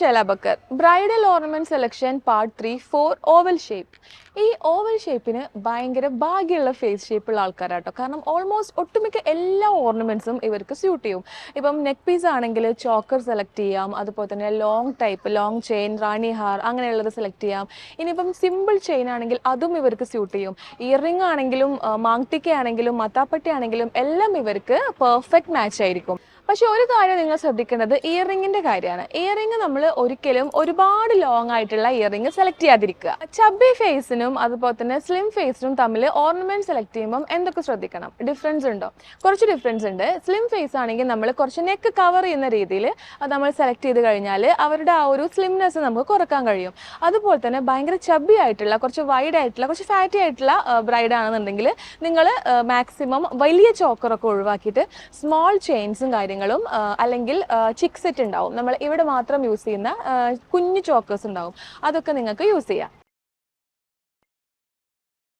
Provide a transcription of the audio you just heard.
Shaila Bakkar bridal ornament selection part three four oval shape ഈ oval ഷേപ്പിന് ഭയങ്കര ഭാഗ്യമുള്ള ഫേസ് ഷേപ്പുള്ള ആൾക്കാരാട്ടോ. കാരണം ഓൾമോസ്റ്റ് ഒട്ടുമിക്ക എല്ലാ ഓർണമെന്റ്സും ഇവർക്ക് സ്യൂട്ട് ചെയ്യും. ഇപ്പം നെക്ക് പീസ് ആണെങ്കിൽ ചോക്കർ സെലക്ട് ചെയ്യാം. അതുപോലെ തന്നെ long type long chain rani haar അങ്ങനെയുള്ളത് സെലക്ട് ചെയ്യാം. ഇനിയിപ്പം സിമ്പിൾ ചെയിൻ ആണെങ്കിൽ അതും ഇവർക്ക് സ്യൂട്ട് ചെയ്യും. ഇയറിംഗ് ആണെങ്കിലും മാങ്ടിക്ക ആണെങ്കിലും മത്താപ്പട്ടി ആണെങ്കിലും എല്ലാം ഇവർക്ക് പെർഫെക്റ്റ് മാച്ച് ആയിരിക്കും. പക്ഷെ ഒരു കാര്യം നിങ്ങൾ ശ്രദ്ധിക്കേണ്ടത് ഇയറിംഗിന്റെ കാര്യമാണ്. ഇയറിംഗ് നമ്മൾ ഒരിക്കലും ഒരുപാട് ലോങ് ആയിട്ടുള്ള ഇയറിംഗ് സെലക്ട് ചെയ്യാതിരിക്കുക. ചബി ഫേസിനും അതുപോലെ തന്നെ സ്ലിം ഫേസിനും തമ്മിൽ ഓർണമെന്റ് സെലക്ട് ചെയ്യുമ്പോൾ എന്തൊക്കെ ശ്രദ്ധിക്കണം? ഡിഫറൻസ് ഉണ്ടോ? കുറച്ച് ഡിഫറൻസ് ഉണ്ട്. സ്ലിം ഫേസ് ആണെങ്കിൽ നമ്മൾ കുറച്ച് നെക്ക് കവർ ചെയ്യുന്ന രീതിയിൽ നമ്മൾ സെലക്ട് ചെയ്ത് കഴിഞ്ഞാൽ അവരുടെ ആ ഒരു സ്ലിംനെസ് നമുക്ക് കുറയ്ക്കാൻ കഴിയും. അതുപോലെ തന്നെ ഭയങ്കര ചബി ആയിട്ടുള്ള കുറച്ച് വൈഡ് ആയിട്ടുള്ള കുറച്ച് ഫാറ്റി ആയിട്ടുള്ള ബ്രൈഡ് ആണെന്നുണ്ടെങ്കിൽ നിങ്ങൾ മാക്സിമം വലിയ ചോക്കറൊക്കെ ഒഴിവാക്കിയിട്ട് സ്മോൾ ചെയിൻസും കാര്യങ്ങളും അല്ലെങ്കിൽ ചിക്സെറ്റ് ഉണ്ടാവും. നമ്മൾ ഇവിടെ മാത്രം യൂസ് ചെയ്യുന്ന കുഞ്ഞു ചോക്കേഴ്സ് ഉണ്ടാവും. അതൊക്കെ നിങ്ങൾക്ക് യൂസ് ചെയ്യാം.